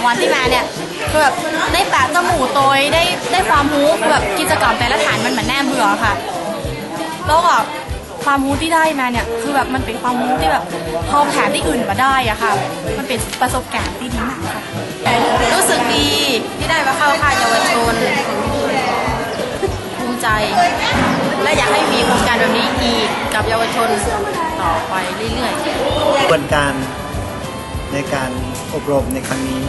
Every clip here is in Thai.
3 วันที่มาเนี่ยคือแบบได้แปะจมูกตัวได้ได้ความรู้แบบกิจกรรมแต่ละฐานมันเหมือนแน่เบื่อค่ะแล้วก็ความรู้ที่ได้มาเนี่ยคือแบบมันเป็นความรู้ที่แบบพอผ่านที่อื่นมาได้อะค่ะ มันเป็นประสบการณ์ที่ดีมากค่ะรู้สึกดีที่ได้มาเข้าค่ายเยาวชนภูมิใจ และอยากให้มีโครงการแบบนี้อีกกับเยาวชนต่อไปเรื่อยๆกระบวนการในการอบรมในครั้งนี้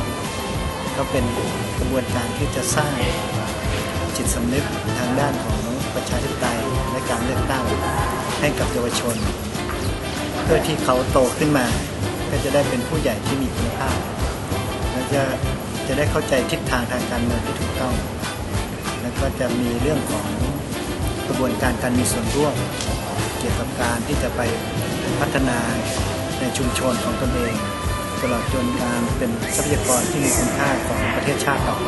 ก็เป็นกระบวนการที่จะสร้างจิตสำนึกทางด้านของประชาธิปไตยและการเลือกตั้งให้กับเยาวชน เพื่อที่เขาโตขึ้นมา ก็จะได้เป็นผู้ใหญ่ที่มีคุณภาพและจะจะได้เข้าใจทิศทางทางการเมืองที่ถูกต้อง แล้วก็จะมีเรื่องของกระบวนการการมีส่วนร่วม เกี่ยวกับการที่จะไปพัฒนาในชุมชนของตนเอง ตลอดจนการเป็นทรัพยากรที่มีคุณค่าของประเทศชาติต่อไป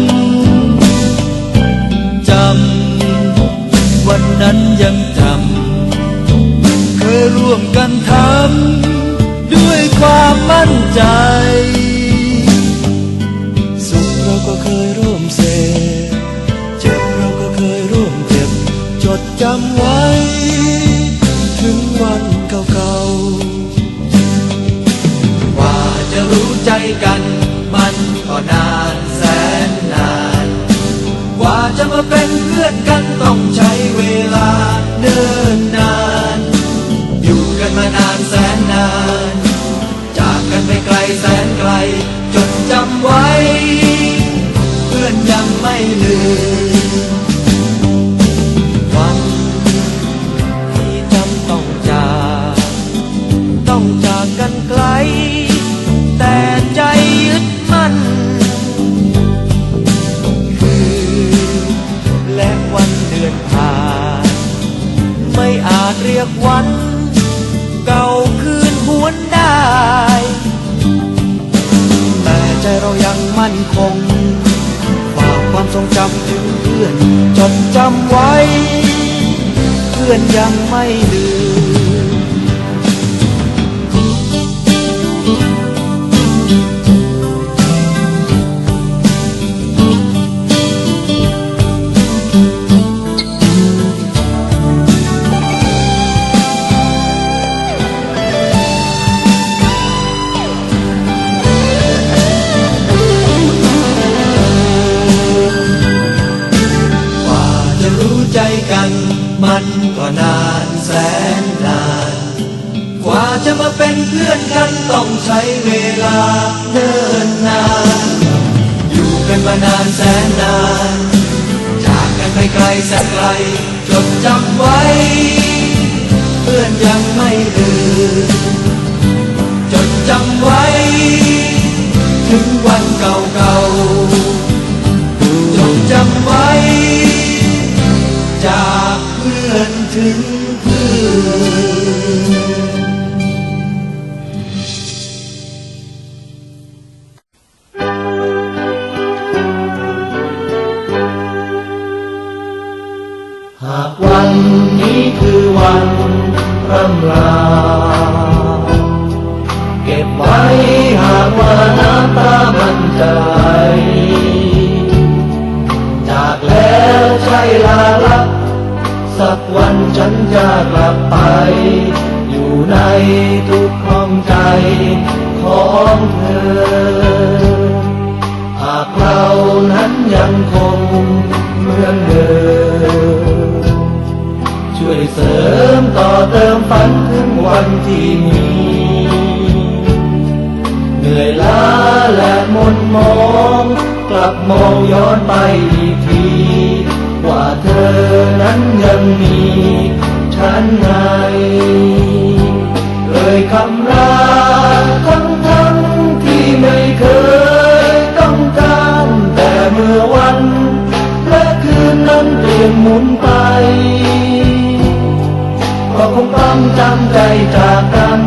นั้นยังจำเคยร่วมกันทำด้วยความมั่นใจ สุขเราก็เคยร่วมเสเจ็บเราก็เคยร่วมเจ็บ จดจำไว้ ถึงวันเก่าๆว่าจะรู้ใจกัน มันก็นานแสนนานกว่าจะมาเป็นเพื่อนกันต้องใช้ มั่นคง ฝากความทรงจำถึงเพื่อนจดจำไว้ เพื่อนยังไม่ลืม จะกลับไป อยู่ในทุกห้องใจของเธอ หากเรานั้นยังคงเหมือนเดิม ช่วยเสริมต่อเติมฝันถึงวันที่มีเหนื่อยล้าและมนมองกลับมองย้อนไปอีกที ว่าเธอนั้นยังมี ฉันไงเอ่ยคำลาทั้งทั้งที่ไม่เคยต้องการแต่เมื่อวัน และคืนนั้นเปลี่ยนหมุนไป ก็คงต้องจำใจจากกัน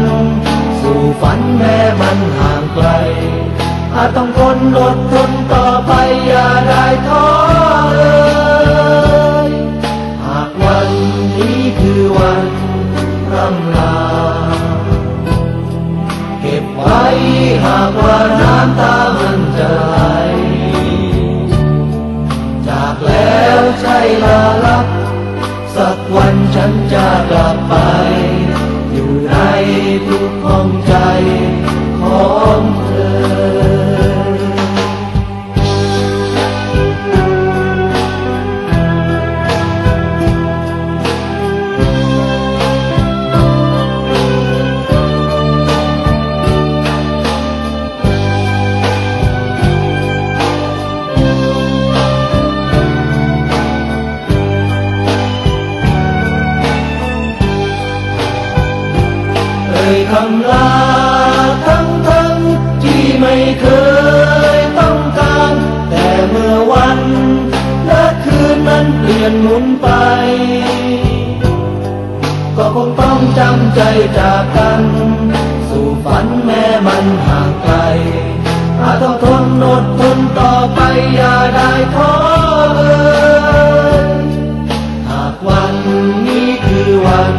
สู่ฝันแม้มันห่างไกลอาจต้องทนอดทนต่อไปอย่าได้ท้อ หมุนไป ก็คงต้องจำใจจากกัน สู่ฝันแม้มันห่างไกลอาจต้องทนอดทนต่อไปอย่าได้ท้อเลยหากวันนี้คือวัน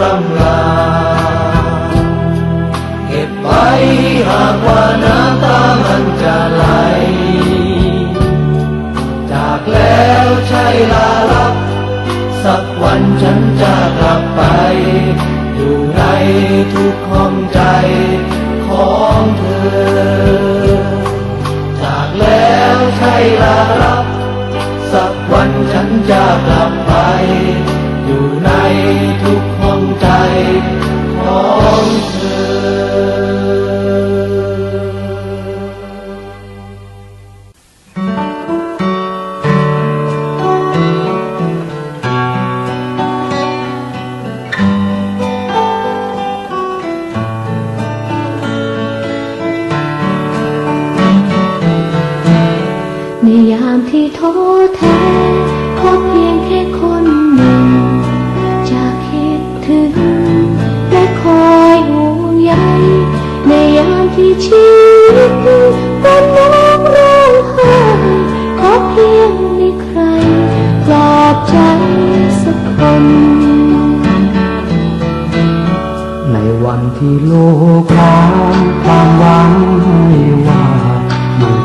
ร่ำลา เก็บไว้หากว่าน้ำตามันจะไหล จากแล้วใช่ลา วันฉันจะกลับไป อยู่ในทุกห้องใจของเธอ จากแล้วใช่ลารับ สักวันฉันจะกลับามที่ท้อแท้ขอเพียงแค่คนหนึ่ง จะคิดถึง และคอยห่วงใยในยามที่ชีวิตเป็นน้องร้องไห้ขอเพียงมีใครปลอบใจสักคน ในวันที่โลกร้อนความหวัง